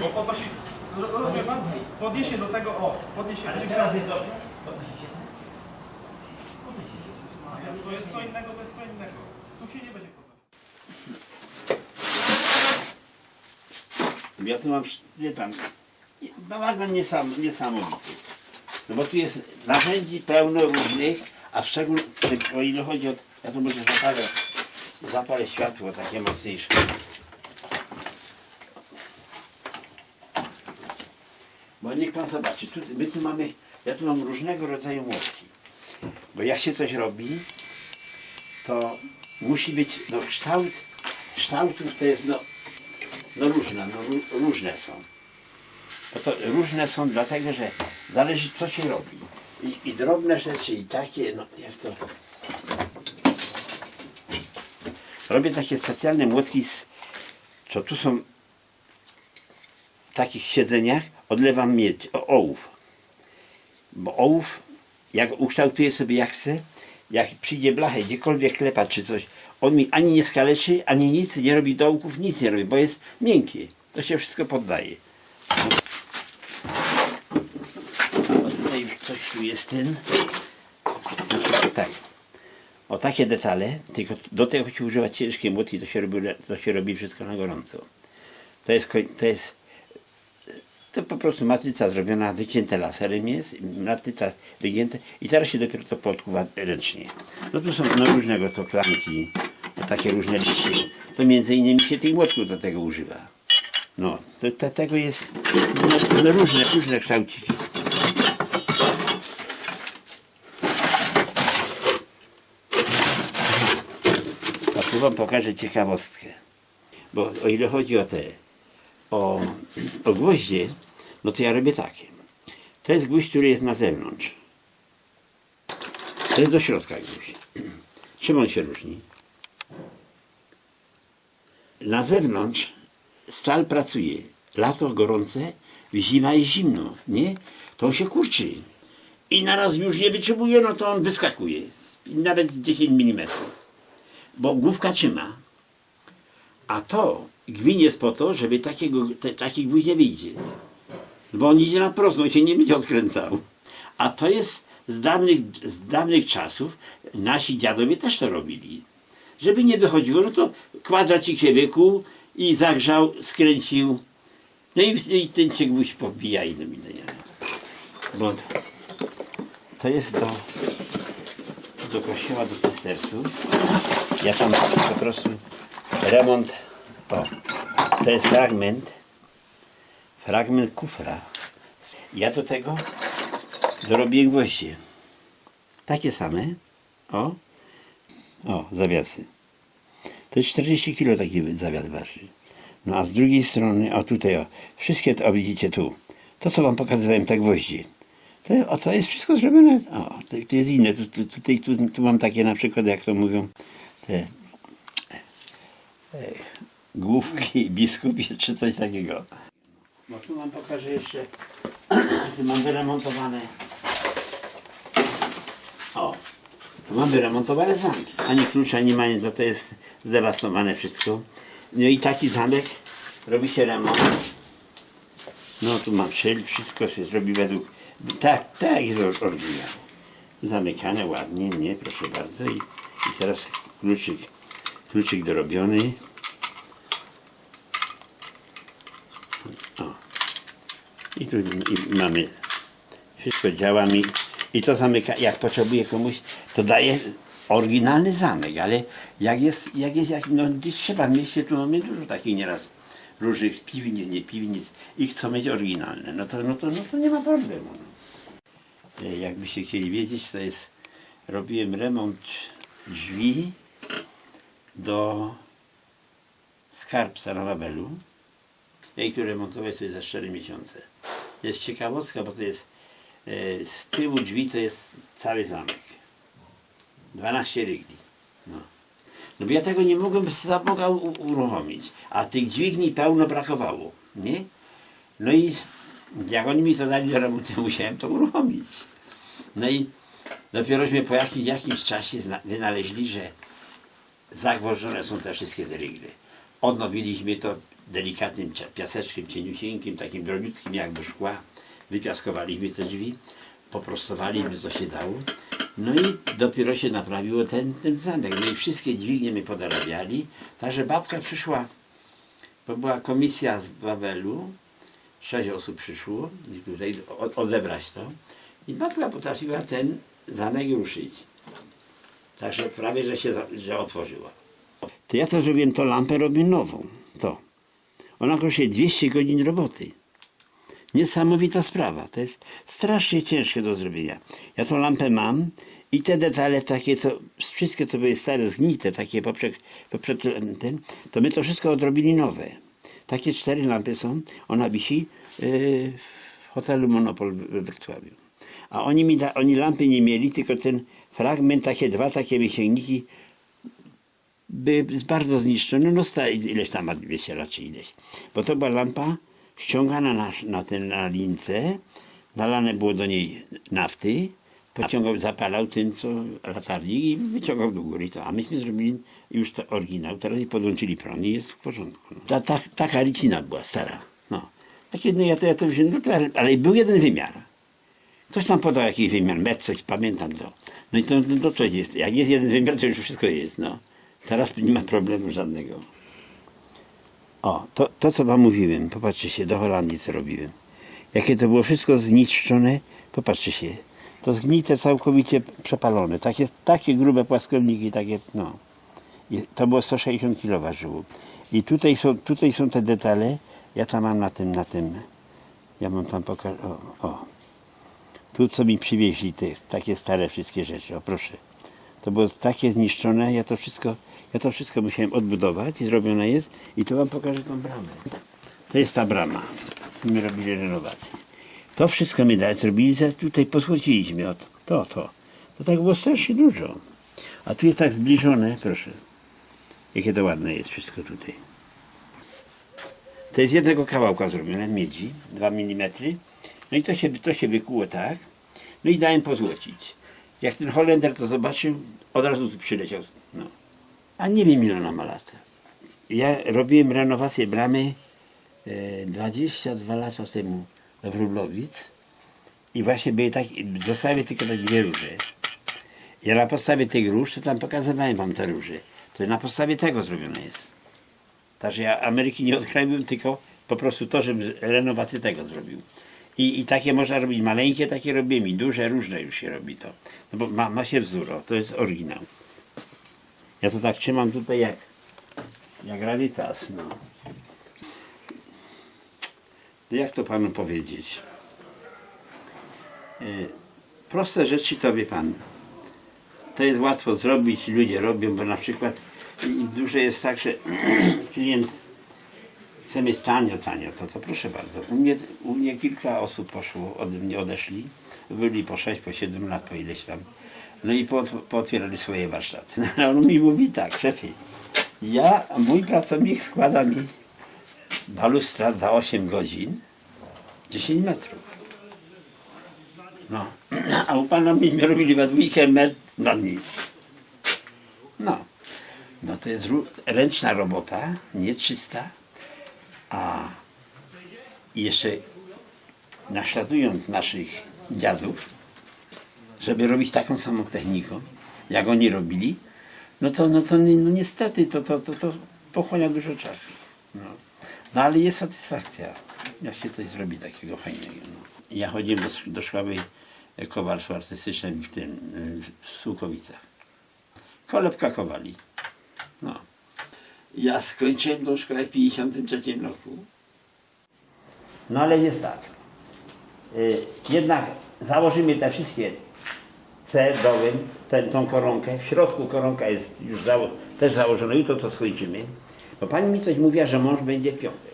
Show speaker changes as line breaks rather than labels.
Bo podnosi, ro- rozumie pan? Podniesie do tego, o, podniesie.
Ale
gdzieś
teraz jest dobrze? Podnosicie.
To jest co innego, to jest co innego. Tu się nie będzie podnosić.
Ja tu mam, wie pan, bałagan niesam, niesamowity. No bo tu jest narzędzi pełno różnych, a w szczególności, o ile chodzi o, ja tu może zapalę, zapalę światło takie mocniejsze. Bo niech pan zobaczy, tu, my tu mamy, ja tu mam różnego rodzaju młotki. Bo jak się coś robi, to musi być, no kształt, kształtów to jest, no, no różne, no ró- różne są. No to różne są dlatego, że zależy co się robi. I, I drobne rzeczy, i takie, no jak to... Robię takie specjalne młotki, z, co tu są w takich siedzeniach, odlewam miedź, o, ołów. Bo ołów, jak ukształtuję sobie jak chcę, jak przyjdzie blachę, gdziekolwiek klepa czy coś, on mi ani nie skaleczy, ani nic, nie robi dołków, nic nie robi, bo jest miękki. To się wszystko poddaje. O, tutaj już coś tu jest ten. Przykład tak. O takie detale, tylko do tego się używa ciężkie młotki, to się robi, to się robi wszystko na gorąco. To jest, to jest to po prostu matryca zrobiona, wycięte laserem jest, matryca wygięte i teraz się dopiero to podkuwa ręcznie. No tu są no, różnego to klamki, takie różne listy. To między innymi się tych młotków do tego używa. No, to, to tego jest no, no, różne, różne kształciki. A tu wam pokażę ciekawostkę. Bo o ile chodzi o te o, o gwoździe, no to ja robię takie. To jest gwóźdź, który jest na zewnątrz. To jest do środka gwóźdź. Czym on się różni? Na zewnątrz stal pracuje. Lato gorące, zima jest zimno, nie? To on się kurczy. I naraz już nie wytrzymuje, no to on wyskakuje. Nawet z 10 mm. Bo główka trzyma. A to gwin jest po to, żeby takiego, te, taki gwóźdź nie wyjdzie. Bo on idzie na prosto, on się nie będzie odkręcał. A to jest z dawnych, z dawnych czasów, nasi dziadowie też to robili. Żeby nie wychodziło, no to kwadracik się wykuł i zagrzał, skręcił. No i, i ten się gwóźdź pobija i do widzenia. Bo to jest do, do kościoła, do cystersów. Ja tam po prostu remont, o, to jest fragment, fragment kufra. Ja do tego dorobiłem gwoździe. Takie same, o, o, zawiasy. To jest 40 kg taki zawias waży. No a z drugiej strony, o tutaj, o, wszystkie to, o widzicie tu, to co wam pokazywałem, te gwoździe. To, o, to jest wszystko zrobione, o, to, to jest inne, tu, tu, tutaj, tu, tu mam takie na przykład, jak to mówią, te główki biskupie czy coś takiego. Bo tu wam pokażę jeszcze, mam wyremontowane, o, tu mam wyremontowane zamki. Ani klucza nie ma, to, to jest zdewastowane wszystko. No i taki zamek robi się remont. No tu mam szyld, wszystko się zrobi według, tak, tak jest oryginalnie. Zamykane ładnie, nie, proszę bardzo. I, i teraz kluczyk, kluczyk dorobiony. O. I tu i mamy, wszystko działa mi. I to zamyka, jak potrzebuję komuś, to daje oryginalny zamek, ale jak jest, jak jest, jak, no gdzieś trzeba w mieście, tu mamy dużo takich nieraz różnych piwnic, nie piwnic i chcą mieć oryginalne, no to, no to, no to nie ma problemu. No. E, Jakbyście chcieli wiedzieć, to jest, robiłem remont drzwi do skarbca na Babelu. Tu remontowałem sobie za 4 miesiące. Jest ciekawostka, bo to jest e, z tyłu drzwi to jest cały zamek. 12 rygli. No. no bo ja tego nie mogłem za Boga uruchomić. A tych dźwigni pełno brakowało. Nie? No i jak oni mi to dali do remontu, musiałem to uruchomić. No i dopierośmy po jakim, jakimś czasie wynaleźli, że zagwożdżone są te wszystkie drygle. Odnowiliśmy to, delikatnym piaseczkiem cieniusieńkim, takim drobniutkim jak do szkła. Wypiaskowaliśmy te drzwi, poprostowaliśmy co się dało. No i dopiero się naprawiło ten, ten zamek. No i wszystkie dźwignie my podorabiali. Także babka przyszła, bo była komisja z Babelu, sześć osób przyszło i tutaj odebrać to. I babka potrafiła ten zamek ruszyć. Także prawie, że się że otworzyła. To ja to zrobiłem, to lampę robię nową. To. Ona kosztuje 200 godzin roboty. Niesamowita sprawa. To jest strasznie ciężkie do zrobienia. Ja tą lampę mam i te detale takie, co wszystkie co były stare, zgnite, takie poprzek, poprzek ten, to my to wszystko odrobili nowe. Takie cztery lampy są. Ona wisi yy, w hotelu Monopol we Wrocławiu. A oni mi da, oni lampy nie mieli, tylko ten fragment, takie dwa takie wysięgniki by bardzo zniszczone, no ileś tam ma 200 lat czy ileś. Bo to była lampa ściągana na, na, ten, na lince, nalane było do niej nafty, pociągał, zapalał ten, co latarnik i wyciągał do góry to. A myśmy zrobili już to oryginał, teraz podłączyli prąd i jest w porządku. No. Ta, ta, taka ricina była stara, no. Takie, no ja to, ja to wziąłem, no to, ale, ale był jeden wymiar. Ktoś tam podał jakiś wymiar, metr, coś, pamiętam to. No i to, no to jest, jak jest jeden wymiar, to już wszystko jest, no. Teraz nie ma problemu żadnego. O, to, to co wam mówiłem, popatrzcie się, do Holandii co robiłem. Jakie to było wszystko zniszczone, popatrzcie się. To zgnite całkowicie przepalone. Takie, takie grube płaskolniki, takie, no. I to było 160 kg ważyło. I tutaj są, tutaj są te detale. Ja tam mam na tym, na tym. Ja mam tam pokazać. O, o. Tu co mi przywieźli, te takie stare wszystkie rzeczy. O proszę. To było takie zniszczone, ja to wszystko, ja to wszystko musiałem odbudować i zrobione jest. I tu wam pokażę tą bramę. To jest ta brama. Co my robili renowację. To wszystko my dać zrobili, tutaj posłodziliśmy od to, to. To tak było strasznie dużo. A tu jest tak zbliżone, proszę. Jakie to ładne jest wszystko tutaj. To jest jednego kawałka zrobione, miedzi, 2 mm. No i to się, to się wykuło tak. No i dałem pozłocić. Jak ten Holender to zobaczył, od razu tu przyleciał. No. A nie wiem ile ona ma lat. Ja robiłem renowację bramy e, 22 lata temu do Wróblowic i właśnie były tak, zostały tylko te dwie róże. Ja na podstawie tych róż, to tam pokazywałem wam te róże. To na podstawie tego zrobione jest. Także ja Ameryki nie odkraiłem, tylko po prostu to, żebym renowację tego zrobił. I, I takie można robić maleńkie, takie robimy, duże, różne już się robi to. No bo ma, ma się wzór, o, to jest oryginał. Ja to tak trzymam tutaj jak, jak raritas, no. Jak to panu powiedzieć? Y, proste rzeczy to wie pan. To jest łatwo zrobić, ludzie robią, bo na przykład i duże jest tak, że klient chce mieć tanio, tanio, to, to proszę bardzo. U mnie, u mnie kilka osób poszło, ode mnie odeszli, byli po 6, po 7 lat, po ileś tam. No i po, pootwierali swoje warsztaty. No, on mi mówi tak, szefie, ja, mój pracownik składa mi balustrad za 8 godzin, 10 metrów. No, a u pana myśmy robili we dwójkę metr na dni. No, no to jest ręczna robota, nie czysta, a jeszcze naśladując naszych dziadów, żeby robić taką samą techniką, jak oni robili, no to, no to no niestety to, to, to, to pochłania dużo czasu. No. no ale jest satysfakcja, jak się coś zrobi takiego fajnego. No. Ja chodziłem do, do szkoły e, kowarstwa artystycznej w tym, y, w Sułkowicach. Kolebka Kowali. No. Ja skończyłem tą szkołę w 53 roku. No ale jest tak. Y, jednak założymy te wszystkie C dołem, tę, tą koronkę. W środku koronka jest już zało- też założona. Jutro to skończymy. Bo pani mi coś mówiła, że mąż będzie w piątek.